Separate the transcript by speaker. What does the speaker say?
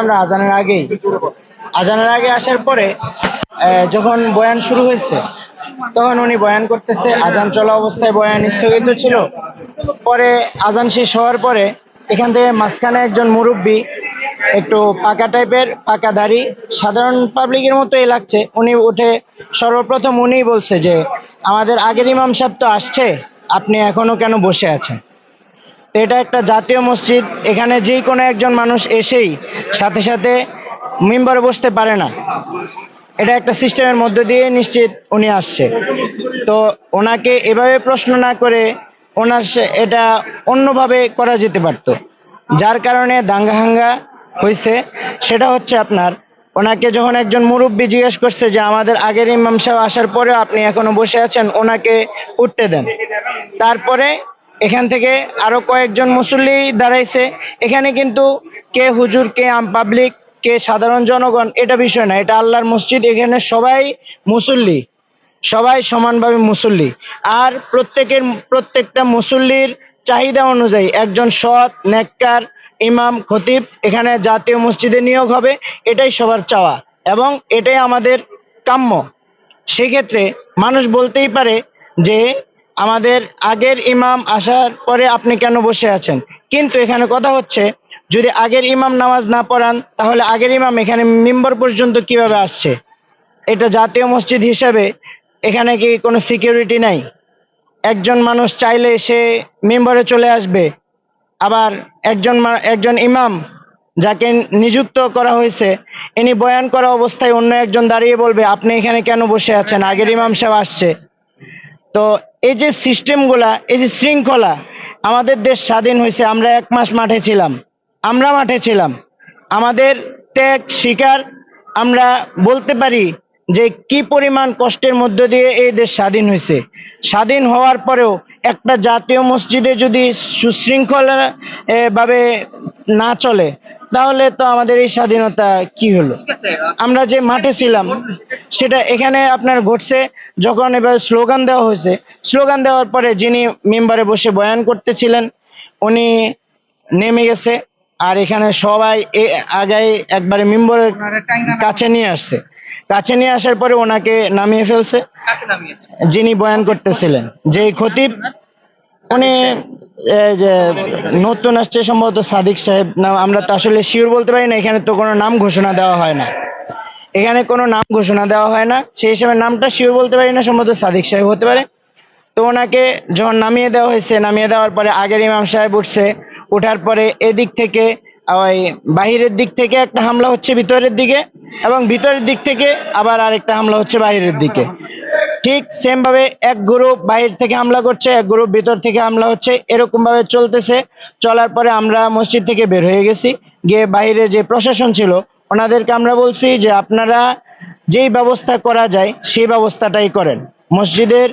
Speaker 1: আমরা আজানের আগেই আজানের আগে আসার পরে যখন বয়ান শুরু হয়েছে, তখন উনি বয়ান করতেছে, আজান চলা অবস্থায় বয়ান স্থগিত ছিল। পরে আজান শেষ হওয়ার পরে, এখান থেকে মাঝখানে একজন মুরব্বী, একটু পাকা টাইপের, পাকা দাড়ি, সাধারণ পাবলিকের মতোই লাগছে। উনি উঠে সর্বপ্রথম উনিই বলছে যে, আমাদের আগের ইমাম সাহেব তো আসছে, আপনি এখনও কেন বসে আছেন? এটা একটা জাতীয় মসজিদ, এখানে যে কোনো একজন মানুষ এসেই সাথে সাথে মেম্বারে বসতে পারে না। এটা একটা সিস্টেমের মধ্য দিয়ে নিশ্চিত উনি আসছে। তো ওনাকে এভাবে প্রশ্ন না করে ওনার এটা অন্যভাবে করা যেতে পারত। যার কারণে দাঙ্গা হাঙ্গা হয়েছে সেটা হচ্ছে আপনার, ওনাকে যখন একজন মুরব্বী জিজ্ঞেস করছে যে, আমাদের আগের ইমাম সাহেব আসার পরেও আপনি এখনও বসে আছেন? ওনাকে উঠতে দেন। তারপরে এখান থেকে আরও কয়েকজন মুসল্লি দাঁড়াইছে। এখানে কিন্তু কে হুজুর, কে আম পাবলিক কে সাধারণ জনগণ, এটা বিষয় না, এটা আল্লাহর মসজিদ, এখানে সবাই মুসল্লি, সবাই সমানভাবে মুসল্লি। আর প্রত্যেকের, প্রত্যেকটা মুসল্লির চাহিদা অনুযায়ী একজন সৎ, নেককার ইমাম, খতিব এখানে জাতীয় মসজিদে নিয়োগ হবে, এটাই সবার চাওয়া এবং এটাই আমাদের কাম্য। সেক্ষেত্রে মানুষ বলতেই পারে যে আমাদের আগের ইমাম আসার পরে আপনি কেন বসে আছেন? কিন্তু এখানে কথা হচ্ছে, যদি আগের ইমাম নামাজ না পড়ান, তাহলে আগের ইমাম এখানে মিম্বর পর্যন্ত কীভাবে আসছে? এটা জাতীয় মসজিদ হিসাবে এখানে কি কোনো সিকিউরিটি নাই? একজন মানুষ চাইলে সে মেম্বারে চলে আসবে। আবার একজন একজন ইমাম যাকে নিযুক্ত করা হয়েছে, ইনি বয়ান করা অবস্থায় অন্য একজন দাঁড়িয়ে বলবে, আপনি এখানে কেন বসে আছেন? আগের ইমাম সাহেব আসছে। তো এই যে সিস্টেমগুলা, এই যে শৃঙ্খলা, আমাদের দেশ স্বাধীন হয়েছে, আমরা এক মাস মাঠে ছিলাম। আমরা মাঠে ছিলাম। আমাদের ত্যাগ, শিকার, আমরা বলতে পারি যে কি পরিমাণ কষ্টের মধ্য দিয়ে এই দেশ স্বাধীন হয়েছে। স্বাধীন হওয়ার পরেও একটা জাতীয় মসজিদে যদি সুশৃঙ্খলা ভাবে না চলে তাহলে তো আমাদের এই স্বাধীনতা কি হলো? আমরা যে মাঠে ছিলাম সেটা এখানে আপনার ঘটছে যখন এবার স্লোগান দেওয়া হয়েছে। স্লোগান দেওয়ার পরে যিনি মেম্বারে বসে বয়ান করতেছিলেন উনি নেমে গেছে আর এখানে সবাই এ আগাই একবারে মেম্বারের কাছে নিয়ে আসছে। কাছে নিয়ে আসার পরে ওনাকে নামিয়ে ফেলছে। যিনি বয়ান করতেছিলেন যে খতিব উনি যে নতুন আসছে সম্ভবত সাদিক সাহেব। নাম আমরা তো আসলে শিওর বলতে পারি না এখানে তো কোনো নাম ঘোষণা দেওয়া হয় না। এখানে কোনো নাম ঘোষণা দেওয়া হয় না সেই হিসাবে নামটা শিওর বলতে পারি না সম্ভবত সাদিক সাহেব হতে পারে। তো ওনাকে যখন নামিয়ে দেওয়া হয়েছে নামিয়ে দেওয়ার পরে আগের ইমাম সাহেব উঠছে ওঠার পরে এদিক থেকে ওই বাহিরের দিক থেকে একটা হামলা হচ্ছে ভিতরের দিকে এবং ভিতরের দিক থেকে আবার আরেকটা হামলা হচ্ছে বাইরের দিকে। ঠিক সেম ভাবে এক গ্রুপ বাইরে থেকে হামলা করছে, এক গ্রুপ ভিতর থেকে হামলা হচ্ছে এরকম ভাবে চলতেছে। চলার পরে আমরা মসজিদ থেকে বের হয়ে গেছি। গিয়ে বাইরে যে প্রশাসন ছিল, ওনাদেরকে আমরা বলছি যে আপনারা যেই ব্যবস্থা করা যায়, সেই ব্যবস্থাটাই করেন। মসজিদের